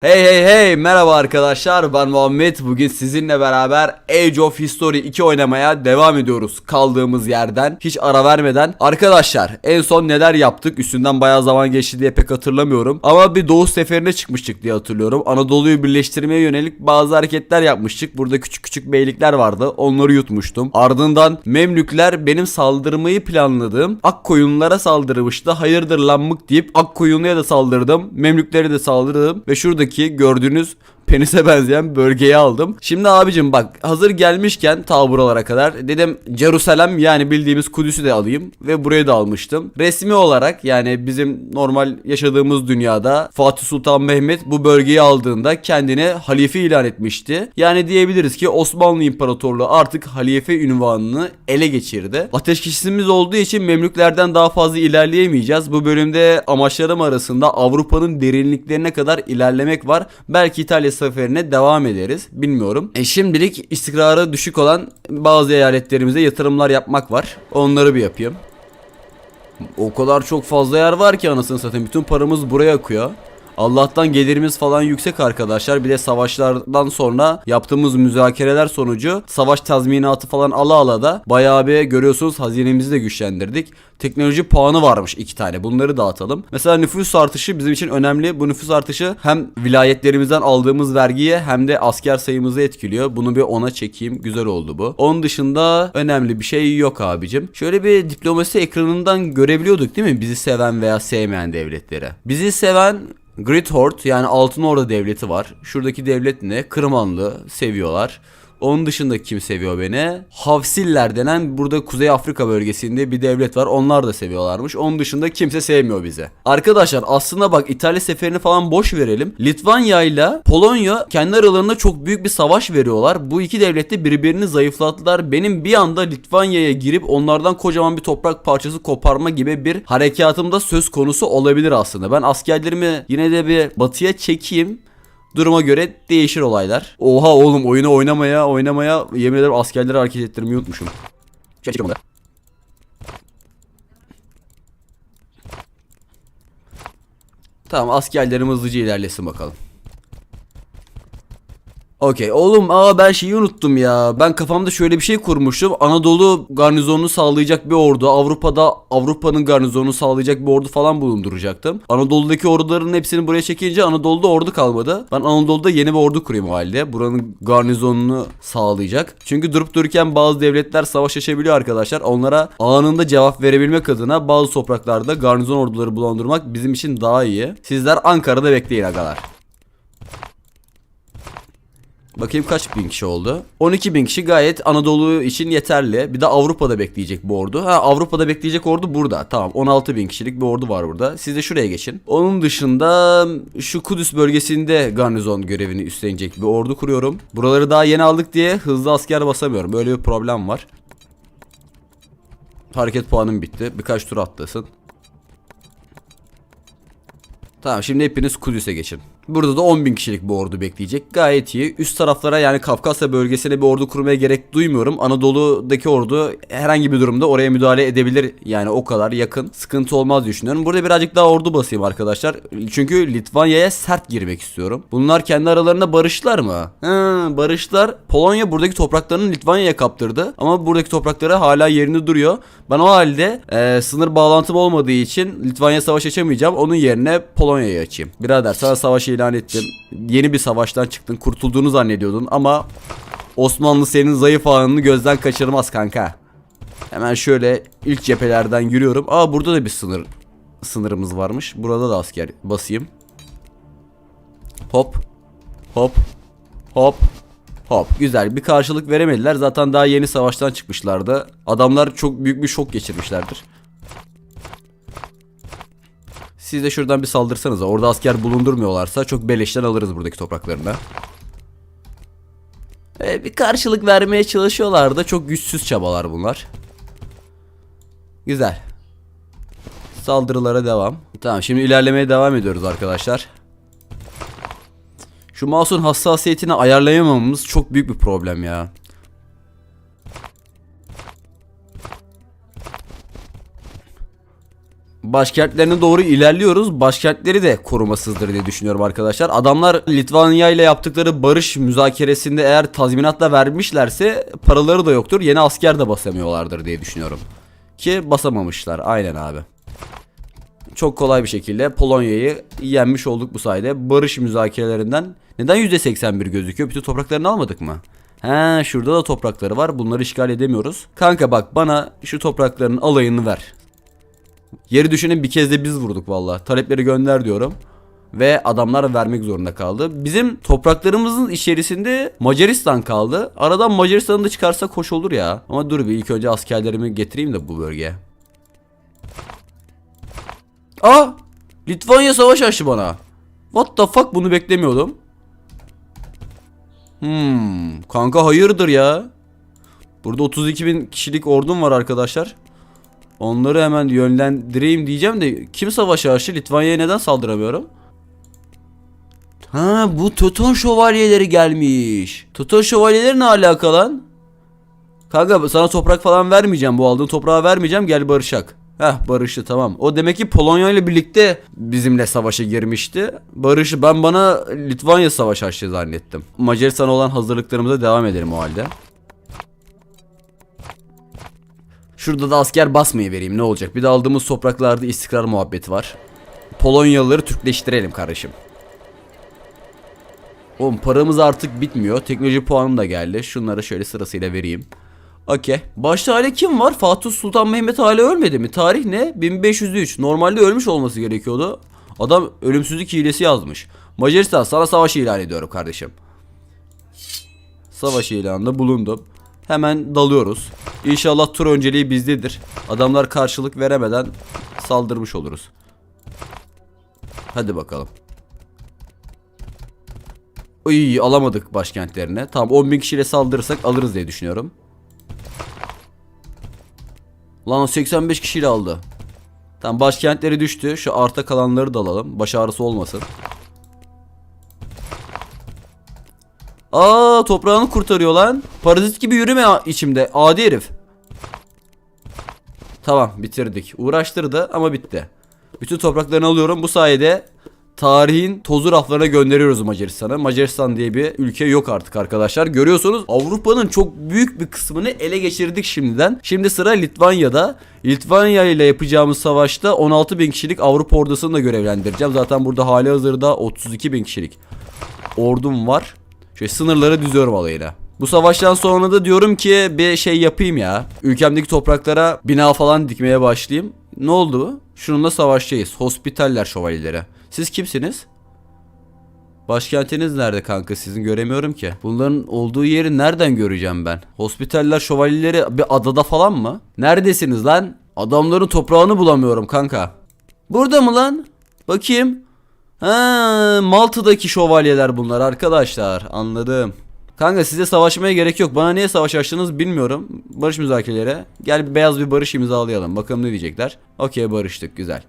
Hey hey hey merhaba arkadaşlar ben Muhammed. Bugün sizinle beraber Age of History 2 oynamaya devam ediyoruz kaldığımız yerden. Hiç ara vermeden. Arkadaşlar en son neler yaptık? Üstünden bayağı zaman geçti diye pek hatırlamıyorum. Ama bir doğu seferine çıkmıştık diye hatırlıyorum. Anadolu'yu birleştirmeye yönelik bazı hareketler yapmıştık. Burada küçük küçük beylikler vardı onları yutmuştum. Ardından Memlükler benim saldırmayı planladığım Akkoyunlara saldırmıştı. Hayırdır lan mık deyip Akkoyunlu'ya da saldırdım Memlüklere de saldırdım. Ve şuradaki gördüğünüz penise benzeyen bölgeyi aldım. Şimdi abicim bak hazır gelmişken ta buralara kadar dedim Jerusalem yani bildiğimiz Kudüs'ü de alayım ve burayı da almıştım. Resmi olarak yani bizim normal yaşadığımız dünyada Fatih Sultan Mehmet bu bölgeyi aldığında kendini halife ilan etmişti. Yani diyebiliriz ki Osmanlı İmparatorluğu artık halife ünvanını ele geçirdi. Ateşkesimiz olduğu için Memlüklerden daha fazla ilerleyemeyeceğiz. Bu bölümde amaçlarım arasında Avrupa'nın derinliklerine kadar ilerlemek var. Belki İtalya seferine devam ederiz. Bilmiyorum. E şimdilik istikrarı düşük olan bazı eyaletlerimize yatırımlar yapmak var. Onları bir yapayım. O kadar çok fazla yer var ki anasını satayım. Bütün paramız buraya akıyor. Allah'tan gelirimiz falan yüksek arkadaşlar. Bir de savaşlardan sonra yaptığımız müzakereler sonucu savaş tazminatı falan ala ala da bayağı bir görüyorsunuz hazinemizi de güçlendirdik. Teknoloji puanı varmış iki tane. Bunları dağıtalım. Mesela nüfus artışı bizim için önemli. Bu nüfus artışı hem vilayetlerimizden aldığımız vergiye hem de asker sayımızı etkiliyor. Bunu bir ona çekeyim. Güzel oldu bu. Onun dışında önemli bir şey yok abicim. Şöyle bir diplomasi ekranından görebiliyorduk değil mi? Bizi seven veya sevmeyen devletleri. Bizi seven Great Horde yani Altın Orda devleti var. Şuradaki devlet ne? Kırmanlı seviyorlar. Onun dışında kim seviyor beni? Havsiller denen burada Kuzey Afrika bölgesinde bir devlet var. Onlar da seviyorlarmış. Onun dışında kimse sevmiyor bizi. Arkadaşlar aslında bak İtalya seferini falan boş verelim. Litvanya ile Polonya kendi aralarında çok büyük bir savaş veriyorlar. Bu iki devlet de birbirini zayıflattılar. Benim bir anda Litvanya'ya girip onlardan kocaman bir toprak parçası koparma gibi bir harekatımda söz konusu olabilir aslında. Ben askerlerimi yine de bir batıya çekeyim. Duruma göre değişir olaylar. Oha oğlum oyunu oynamaya oynamaya yemin ederim askerleri hareket ettirmeyi unutmuşum. Şöyle çekiyorum da. Tamam askerlerim hızlıca ilerlesin bakalım. Okey oğlum aa ben şeyi unuttum ya. Ben kafamda şöyle bir şey kurmuştum. Anadolu garnizonunu sağlayacak bir ordu. Avrupa'da Avrupa'nın garnizonunu sağlayacak bir ordu falan bulunduracaktım. Anadolu'daki orduların hepsini buraya çekince Anadolu'da ordu kalmadı. Ben Anadolu'da yeni bir ordu kurayım o halde. Buranın garnizonunu sağlayacak. Çünkü durup dururken bazı devletler savaş açabiliyor arkadaşlar. Onlara anında cevap verebilmek adına bazı topraklarda garnizon orduları bulundurmak bizim için daha iyi. Sizler Ankara'da bekleyin agalar. Bakayım kaç bin kişi oldu? 12 bin kişi gayet Anadolu için yeterli. Bir de Avrupa'da bekleyecek bu ordu. Ha Avrupa'da bekleyecek ordu burada. Tamam 16 bin kişilik bir ordu var burada. Siz de şuraya geçin. Onun dışında şu Kudüs bölgesinde garnizon görevini üstlenecek bir ordu kuruyorum. Buraları daha yeni aldık diye hızlı asker basamıyorum. Böyle bir problem var. Hareket puanım bitti. Birkaç tur atlasın. Tamam şimdi hepiniz Kudüs'e geçin. Burada da 10 bin kişilik bir ordu bekleyecek. Gayet iyi. Üst taraflara yani Kafkasya bölgesine bir ordu kurmaya gerek duymuyorum. Anadolu'daki ordu herhangi bir durumda oraya müdahale edebilir. Yani o kadar yakın. Sıkıntı olmaz düşünüyorum. Burada birazcık daha ordu basayım arkadaşlar. Çünkü Litvanya'ya sert girmek istiyorum. Bunlar kendi aralarında barıştılar mı? Hı, barıştılar. Polonya buradaki topraklarını Litvanya'ya kaptırdı. Ama buradaki toprakları hala yerinde duruyor. Ben o halde e, sınır bağlantım olmadığı için Litvanya savaş açamayacağım. Onun yerine Polonya'yı açayım. Birader sana savaş ilan ettim. Yeni bir savaştan çıktın. Kurtulduğunu zannediyordun ama Osmanlı senin zayıf anını gözden kaçırmaz kanka. Hemen şöyle ilk cephelerden yürüyorum. Aa burada da bir sınır sınırımız varmış. Burada da asker basayım. Hop. Hop. Hop. Hop. Güzel. Bir karşılık veremediler. Zaten daha yeni savaştan çıkmışlardı. Adamlar çok büyük bir şok geçirmişlerdir. Siz de şuradan bir saldırsanıza. Orada asker bulundurmuyorlarsa çok beleşten alırız buradaki topraklarını. Ee, bir karşılık vermeye çalışıyorlar da çok güçsüz çabalar bunlar. Güzel. Saldırılara devam. Tamam şimdi ilerlemeye devam ediyoruz arkadaşlar. Şu mouse'un hassasiyetini ayarlayamamamız çok büyük bir problem ya. Başkentlerine doğru ilerliyoruz. Başkentleri de korumasızdır diye düşünüyorum arkadaşlar. Adamlar Litvanya ile yaptıkları barış müzakeresinde eğer tazminatla vermişlerse paraları da yoktur. Yeni asker de basamıyorlardır diye düşünüyorum. Ki basamamışlar. Aynen abi. Çok kolay bir şekilde Polonya'yı yenmiş olduk bu sayede. Barış müzakerelerinden neden %81 gözüküyor? Bütün topraklarını almadık mı? He şurada da toprakları var. Bunları işgal edemiyoruz. Kanka bak bana şu toprakların alayını ver. Yeri düşünün bir kez de biz vurduk valla. Talepleri gönder diyorum. Ve adamlar vermek zorunda kaldı. Bizim topraklarımızın içerisinde Macaristan kaldı. Aradan Macaristan'ı da çıkarsak hoş olur ya. Ama dur bir ilk önce askerlerimi getireyim de bu bölgeye. Aa! Litvanya savaş açtı bana. What the fuck bunu beklemiyordum. Hmm, kanka hayırdır ya. Burada 32 bin kişilik ordum var arkadaşlar. Onları hemen yönlendireyim diyeceğim de kim savaşa açtı? Litvanya'ya neden saldıramıyorum? Ha bu Toton şövalyeleri gelmiş. Toton şövalyeleri ne alaka lan? Kanka sana toprak falan vermeyeceğim. Bu aldığın toprağı vermeyeceğim. Gel barışak. Heh barıştı tamam. O demek ki Polonya ile birlikte bizimle savaşa girmişti. Barışı ben bana Litvanya savaş açtı zannettim. Macaristan olan hazırlıklarımıza devam edelim o halde. Şurada da asker basmayı vereyim ne olacak? Bir de aldığımız topraklarda istikrar muhabbeti var. Polonyalıları Türkleştirelim kardeşim. Oğlum paramız artık bitmiyor. Teknoloji puanım da geldi. Şunları şöyle sırasıyla vereyim. Okey. Başta hala kim var? Fatih Sultan Mehmet hala ölmedi mi? Tarih ne? 1503. Normalde ölmüş olması gerekiyordu. Adam ölümsüzlük hilesi yazmış. Macaristan sana savaş ilan ediyorum kardeşim. Savaş ilanında bulundum. Hemen dalıyoruz. İnşallah tur önceliği bizdedir. Adamlar karşılık veremeden saldırmış oluruz. Hadi bakalım. Uy alamadık başkentlerine. Tamam 10 bin kişiyle saldırırsak alırız diye düşünüyorum. Lan o 85 kişiyle aldı. Tamam başkentleri düştü. Şu arta kalanları da alalım. Baş ağrısı olmasın. Aa toprağını kurtarıyor lan. Parazit gibi yürüme içimde. Adi herif. Tamam bitirdik. Uğraştırdı ama bitti. Bütün topraklarını alıyorum. Bu sayede tarihin tozu raflarına gönderiyoruz Macaristan'ı. Macaristan diye bir ülke yok artık arkadaşlar. Görüyorsunuz Avrupa'nın çok büyük bir kısmını ele geçirdik şimdiden. Şimdi sıra Litvanya'da. Litvanya ile yapacağımız savaşta 16 bin kişilik Avrupa ordusunu da görevlendireceğim. Zaten burada hali hazırda 32 bin kişilik ordum var. Şöyle sınırları düzüyorum alayıyla. Bu savaştan sonra da diyorum ki bir şey yapayım ya. Ülkemdeki topraklara bina falan dikmeye başlayayım. Ne oldu? Şununla savaşacağız. Hospitaller şövalyeleri. Siz kimsiniz? Başkentiniz nerede kanka sizin göremiyorum ki. Bunların olduğu yeri nereden göreceğim ben? Hospitaller şövalyeleri bir adada falan mı? Neredesiniz lan? Adamların toprağını bulamıyorum kanka. Burada mı lan? Bakayım. Ha, Malta'daki şövalyeler bunlar arkadaşlar. Anladım. Kanka size savaşmaya gerek yok. Bana niye savaş açtınız bilmiyorum. Barış müzakereleri. Gel bir beyaz bir barış imzalayalım. Bakalım ne diyecekler. Okey barıştık güzel.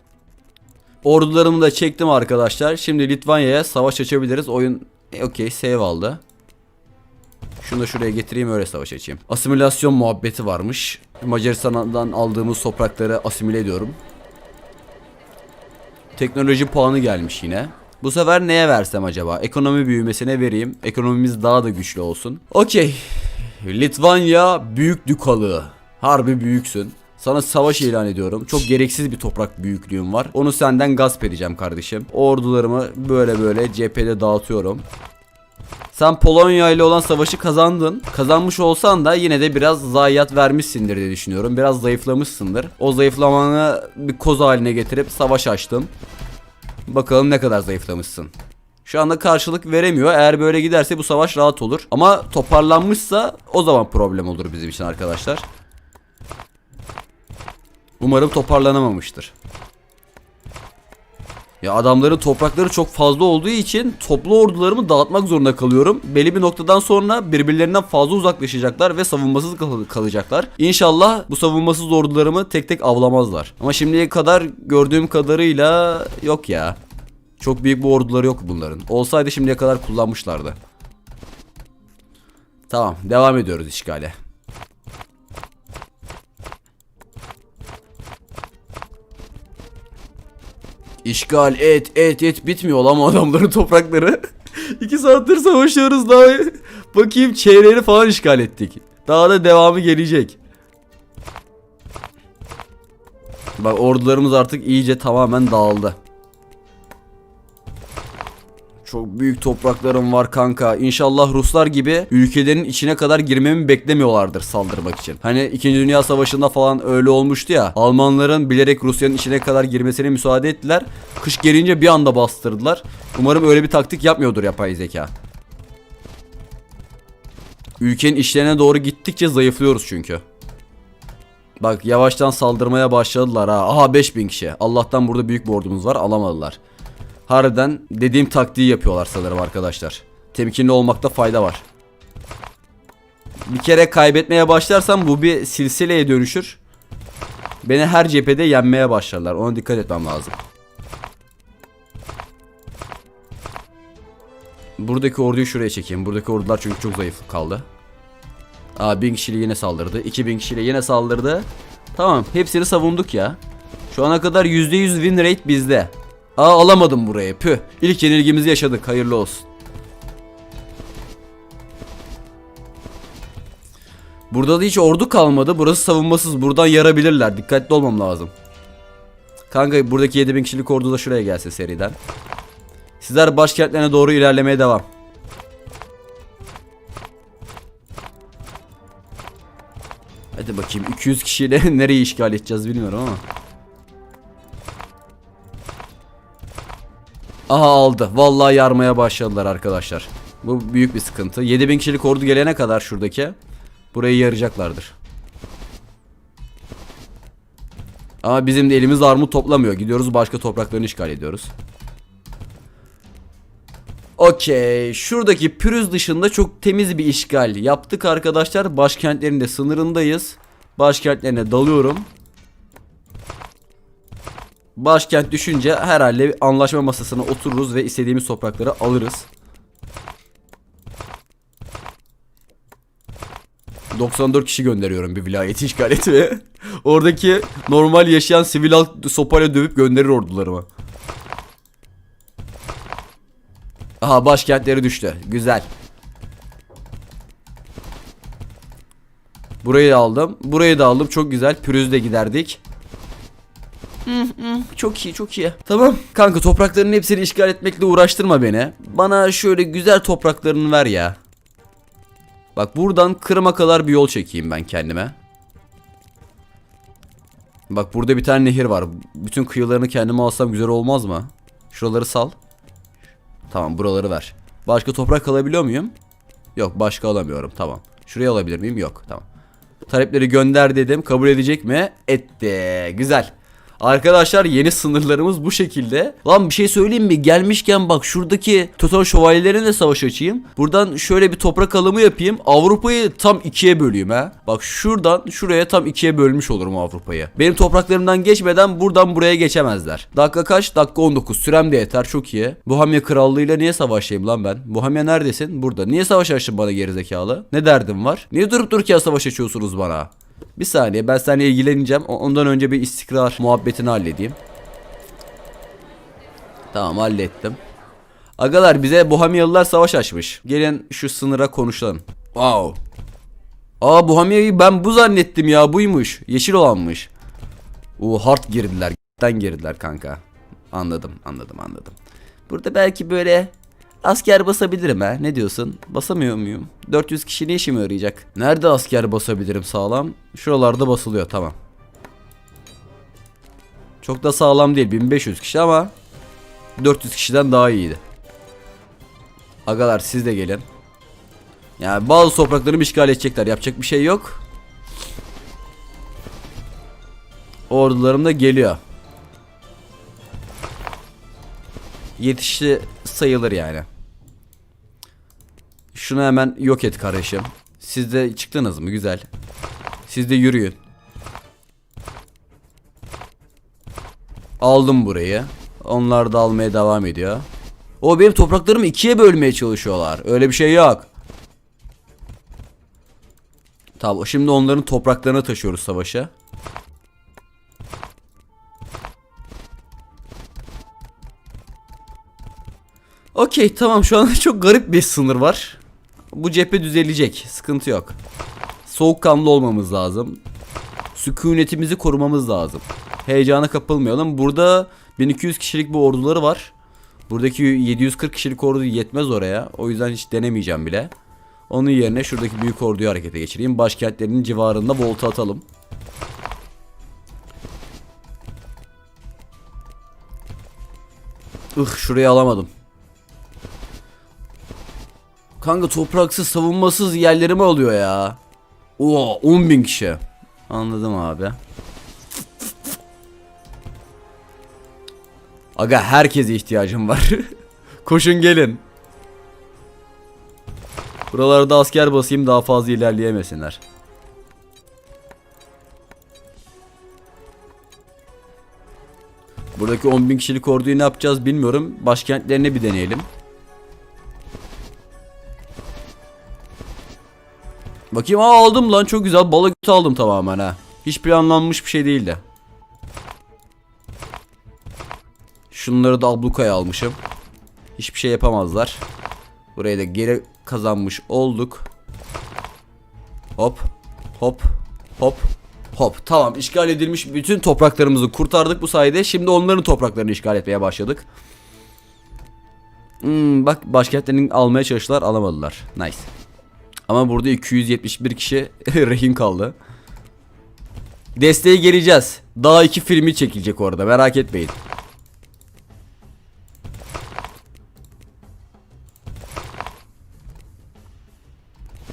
Ordularımı da çektim arkadaşlar. Şimdi Litvanya'ya savaş açabiliriz. Oyun e, okey save aldı. Şunu da şuraya getireyim öyle savaş açayım. Asimilasyon muhabbeti varmış. Macaristan'dan aldığımız toprakları asimile ediyorum. Teknoloji puanı gelmiş yine. Bu sefer neye versem acaba? Ekonomi büyümesine vereyim. Ekonomimiz daha da güçlü olsun. Okey. Litvanya büyük dükalığı. Harbi büyüksün. Sana savaş ilan ediyorum. Çok gereksiz bir toprak büyüklüğüm var. Onu senden gasp edeceğim kardeşim. Ordularımı böyle böyle cephede dağıtıyorum. Sen Polonya ile olan savaşı kazandın. Kazanmış olsan da yine de biraz zayiat vermişsindir diye düşünüyorum. Biraz zayıflamışsındır. O zayıflamanı bir koz haline getirip savaş açtım. Bakalım ne kadar zayıflamışsın. Şu anda karşılık veremiyor. Eğer böyle giderse bu savaş rahat olur. Ama toparlanmışsa o zaman problem olur bizim için arkadaşlar. Umarım toparlanamamıştır. Ya adamların toprakları çok fazla olduğu için toplu ordularımı dağıtmak zorunda kalıyorum. Belli bir noktadan sonra birbirlerinden fazla uzaklaşacaklar ve savunmasız kal- kalacaklar. İnşallah bu savunmasız ordularımı tek tek avlamazlar. Ama şimdiye kadar gördüğüm kadarıyla yok ya. Çok büyük bir orduları yok bunların. Olsaydı şimdiye kadar kullanmışlardı. Tamam devam ediyoruz işgale. İşgal et et et bitmiyor lan adamların toprakları. İki saattir savaşıyoruz daha. Bakayım çeyreğini falan işgal ettik. Daha da devamı gelecek. Bak ordularımız artık iyice tamamen dağıldı. Çok büyük topraklarım var kanka. İnşallah Ruslar gibi ülkelerin içine kadar girmemi beklemiyorlardır saldırmak için. Hani 2. Dünya Savaşı'nda falan öyle olmuştu ya. Almanların bilerek Rusya'nın içine kadar girmesine müsaade ettiler. Kış gelince bir anda bastırdılar. Umarım öyle bir taktik yapmıyordur yapay zeka. Ülkenin içlerine doğru gittikçe zayıflıyoruz çünkü. Bak yavaştan saldırmaya başladılar ha. Aha 5000 kişi. Allah'tan burada büyük bir ordumuz var. Alamadılar. Harbiden dediğim taktiği yapıyorlar sanırım arkadaşlar. Temkinli olmakta fayda var. Bir kere kaybetmeye başlarsam bu bir silsileye dönüşür. Beni her cephede yenmeye başlarlar. Ona dikkat etmem lazım. Buradaki orduyu şuraya çekeyim. Buradaki ordular çünkü çok zayıf kaldı. Aa 1000 kişiyle yine saldırdı. 2000 kişiyle yine saldırdı. Tamam hepsini savunduk ya. Şu ana kadar %100 win rate bizde. Aa alamadım burayı. Püh. İlk yenilgimizi yaşadık. Hayırlı olsun. Burada da hiç ordu kalmadı. Burası savunmasız. Buradan yarabilirler. Dikkatli olmam lazım. Kanka buradaki 7000 kişilik ordu da şuraya gelse seriden. Sizler başkentlerine doğru ilerlemeye devam. Hadi bakayım 200 kişiyle nereyi işgal edeceğiz bilmiyorum ama. Aha aldı. Vallahi yarmaya başladılar arkadaşlar. Bu büyük bir sıkıntı. 7000 kişilik ordu gelene kadar şuradaki burayı yaracaklardır. Ama bizim de elimiz armut toplamıyor. Gidiyoruz başka topraklarını işgal ediyoruz. Okey. Şuradaki pürüz dışında çok temiz bir işgal yaptık arkadaşlar. Başkentlerin de sınırındayız. Başkentlerine dalıyorum. Başkent düşünce herhalde bir anlaşma masasına otururuz ve istediğimiz toprakları alırız. 94 kişi gönderiyorum bir vilayeti işgal etmeye. Oradaki normal yaşayan sivil halk sopayla dövüp gönderir ordularıma. Aha başkentleri düştü. Güzel. Burayı da aldım. Burayı da aldım. Çok güzel. Pürüzle giderdik. Çok iyi çok iyi. Tamam. Kanka toprakların hepsini işgal etmekle uğraştırma beni. Bana şöyle güzel topraklarını ver ya. Bak buradan Kırım'a kadar bir yol çekeyim ben kendime. Bak burada bir tane nehir var. Bütün kıyılarını kendime alsam güzel olmaz mı? Şuraları sal. Tamam buraları ver. Başka toprak alabiliyor muyum? Yok başka alamıyorum tamam. Şuraya alabilir miyim? Yok tamam. Talepleri gönder dedim. Kabul edecek mi? Etti. Güzel. Arkadaşlar yeni sınırlarımız bu şekilde. Lan bir şey söyleyeyim mi? Gelmişken bak şuradaki Total şövalyelerine savaş açayım. Buradan şöyle bir toprak alımı yapayım. Avrupa'yı tam ikiye böleyim ha. Bak şuradan şuraya tam ikiye bölmüş olurum Avrupa'yı. Benim topraklarımdan geçmeden buradan buraya geçemezler. Dakika kaç? Dakika 19. Sürem de yeter çok iyi. Bohemia krallığıyla niye savaşayım lan ben? Bohemia neredesin? Burada. Niye savaş açtın bana gerizekalı? Ne derdim var? Niye durup dururken savaş açıyorsunuz bana? Bir saniye ben seninle ilgileneceğim. O- Ondan önce bir istikrar muhabbetini halledeyim. Tamam hallettim. Agalar bize Bohemyalılar savaş açmış. Gelin şu sınıra konuşalım. Wow. Aa Bohemia'yı ben bu zannettim ya buymuş. Yeşil olanmış. Oo hard girdiler. Den girdiler kanka. Anladım anladım anladım. Burada belki böyle asker basabilirim ha. Ne diyorsun? Basamıyor muyum? 400 kişi ne işime yarayacak? Nerede asker basabilirim sağlam? Şuralarda basılıyor tamam. Çok da sağlam değil 1500 kişi ama 400 kişiden daha iyiydi. Agalar siz de gelin. Yani bazı topraklarımı işgal edecekler. Yapacak bir şey yok. Ordularım da geliyor. Yetişti sayılır yani. Şunu hemen yok et kardeşim. Siz de çıktınız mı? Güzel. Siz de yürüyün. Aldım burayı. Onlar da almaya devam ediyor. O benim topraklarımı ikiye bölmeye çalışıyorlar. Öyle bir şey yok. Tamam şimdi onların topraklarına taşıyoruz savaşa. Okey tamam şu anda çok garip bir sınır var. Bu cephe düzelecek. Sıkıntı yok. Soğukkanlı olmamız lazım. Sükunetimizi korumamız lazım. Heyecana kapılmayalım. Burada 1200 kişilik bir orduları var. Buradaki 740 kişilik ordu yetmez oraya. O yüzden hiç denemeyeceğim bile. Onun yerine şuradaki büyük orduyu harekete geçireyim. Başkentlerinin civarında volta atalım. Ih şurayı alamadım. Kanka topraksız savunmasız yerlerimi alıyor ya. Oo 10 bin kişi. Anladım abi. Aga herkese ihtiyacım var. Koşun gelin. Buralarda asker basayım daha fazla ilerleyemesinler. Buradaki 10 bin kişilik orduyu ne yapacağız bilmiyorum. Başkentlerine bir deneyelim. Bakayım aa aldım lan çok güzel balık aldım tamamen ha. Hiç planlanmış bir şey değildi. Şunları da ablukaya almışım. Hiçbir şey yapamazlar. Burayı da geri kazanmış olduk. Hop hop hop hop. Tamam işgal edilmiş bütün topraklarımızı kurtardık bu sayede. Şimdi onların topraklarını işgal etmeye başladık. Hmm, bak başkentlerini almaya çalıştılar alamadılar. Nice. Ama burada 271 kişi rehin kaldı. Desteğe geleceğiz. Daha iki filmi çekilecek orada merak etmeyin.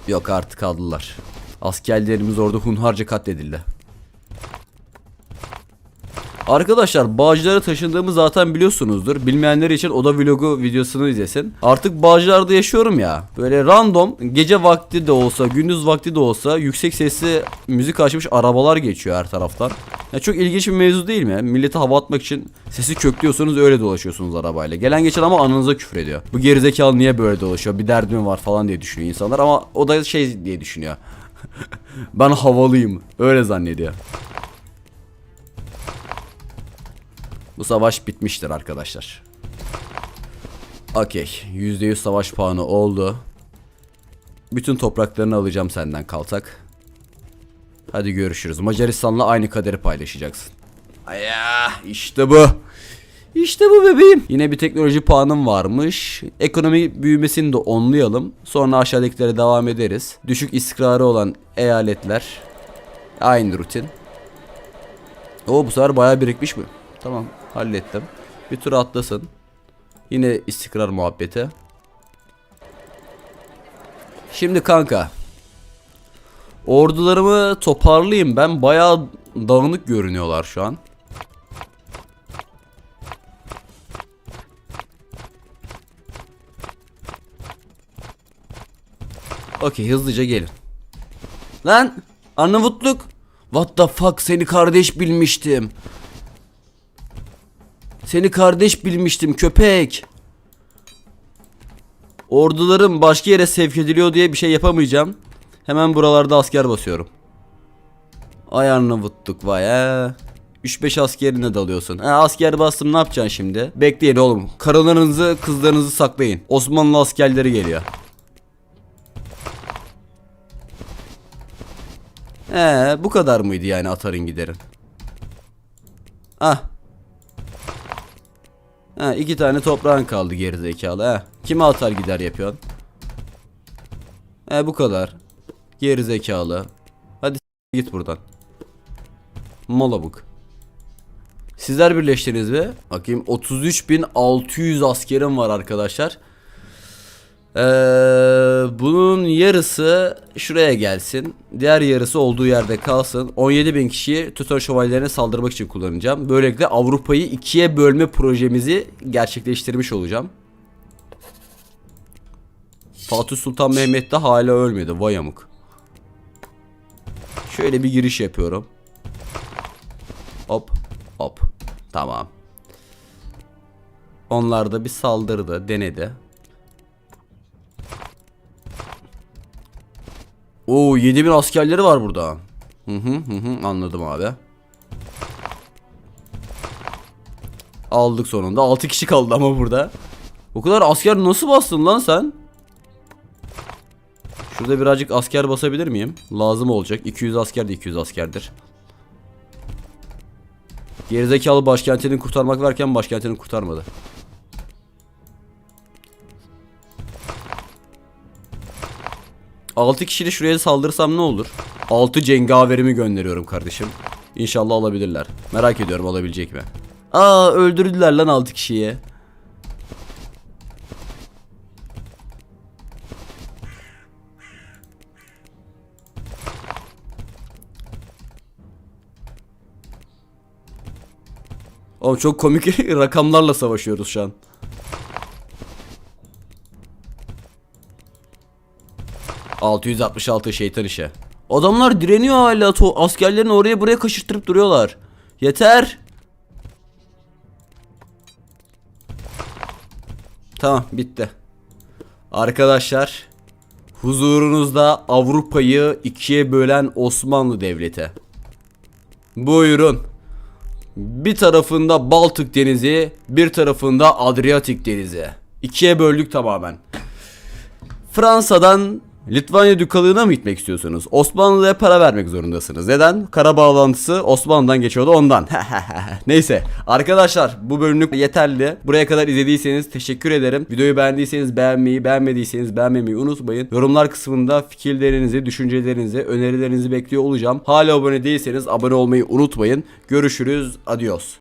Yok artık aldılar. Askerlerimiz orada hunharca katledildi. Arkadaşlar Bağcılar'a taşındığımı zaten biliyorsunuzdur. Bilmeyenler için oda vlogu videosunu izlesin. Artık Bağcılar'da yaşıyorum ya. Böyle random gece vakti de olsa gündüz vakti de olsa yüksek sesli müzik açmış arabalar geçiyor her taraftan. Ya çok ilginç bir mevzu değil mi? Millete hava atmak için sesi köklüyorsunuz öyle dolaşıyorsunuz arabayla. Gelen geçen ama anınıza küfür ediyor. Bu gerizekalı niye böyle dolaşıyor? Bir derdi mi var falan diye düşünüyor insanlar ama o da şey diye düşünüyor. ben havalıyım. Öyle zannediyor. Bu savaş bitmiştir arkadaşlar. Okey. %100 savaş puanı oldu. Bütün topraklarını alacağım senden kaltak. Hadi görüşürüz. Macaristan'la aynı kaderi paylaşacaksın. Aya işte bu. İşte bu bebeğim. Yine bir teknoloji puanım varmış. Ekonomi büyümesini de onlayalım. Sonra aşağıdakilere devam ederiz. Düşük istikrarı olan eyaletler. Aynı rutin. O bu sefer bayağı birikmiş mi? Tamam hallettim. Bir tur atlasın. Yine istikrar muhabbeti. Şimdi kanka. Ordularımı toparlayayım ben. Bayağı dağınık görünüyorlar şu an. Okey hızlıca gelin. Lan Arnavutluk. What the fuck seni kardeş bilmiştim. Seni kardeş bilmiştim köpek. Ordularım başka yere sevk ediliyor diye bir şey yapamayacağım. Hemen buralarda asker basıyorum. Ay Arnavutluk vay he. 3-5 askerine dalıyorsun. Ha, asker bastım ne yapacaksın şimdi? Bekleyin oğlum. Karılarınızı kızlarınızı saklayın. Osmanlı askerleri geliyor. Ee, bu kadar mıydı yani atarın giderin? Ah. Ha, iki tane toprağın kaldı gerizekalı ha. Kime atar gider yapıyorsun? He bu kadar. Gerizekalı. Hadi git buradan. Malabuk. Sizler birleştiniz mi? Bakayım 33.600 askerim var arkadaşlar. Ee, bunun yarısı şuraya gelsin. Diğer yarısı olduğu yerde kalsın. 17.000 kişiyi Tütön şövalyelerine saldırmak için kullanacağım. Böylelikle Avrupa'yı ikiye bölme projemizi gerçekleştirmiş olacağım. Fatih Sultan Mehmet de hala ölmedi. Vay amık. Şöyle bir giriş yapıyorum. Hop hop. Tamam. Onlar da bir saldırdı, denedi. Oo 7000 askerleri var burada. Hı hı hı hı anladım abi. Aldık sonunda. 6 kişi kaldı ama burada. O kadar asker nasıl bastın lan sen? Şurada birazcık asker basabilir miyim? Lazım olacak. 200 asker de 200 askerdir. Gerizekalı başkentini kurtarmak varken başkentini kurtarmadı. Altı kişiyle şuraya saldırsam ne olur? 6 cengaverimi gönderiyorum kardeşim. İnşallah alabilirler. Merak ediyorum alabilecek mi? Aa öldürdüler lan 6 kişiyi. Oğlum çok komik rakamlarla savaşıyoruz şu an. ...666 şeytan işe. Adamlar direniyor hala. To askerlerini oraya buraya kaşırttırıp duruyorlar. Yeter. Tamam bitti. Arkadaşlar... ...huzurunuzda Avrupa'yı ikiye bölen Osmanlı Devleti. Buyurun. Bir tarafında Baltık Denizi, bir tarafında Adriyatik Denizi. İkiye böldük tamamen. Fransa'dan Litvanya dükalığına mı gitmek istiyorsunuz? Osmanlı'ya para vermek zorundasınız. Neden? Kara bağlantısı Osmanlı'dan geçiyordu ondan. Neyse arkadaşlar bu bölümlük yeterli. Buraya kadar izlediyseniz teşekkür ederim. Videoyu beğendiyseniz beğenmeyi, beğenmediyseniz beğenmemeyi unutmayın. Yorumlar kısmında fikirlerinizi, düşüncelerinizi, önerilerinizi bekliyor olacağım. Hala abone değilseniz abone olmayı unutmayın. Görüşürüz. Adios.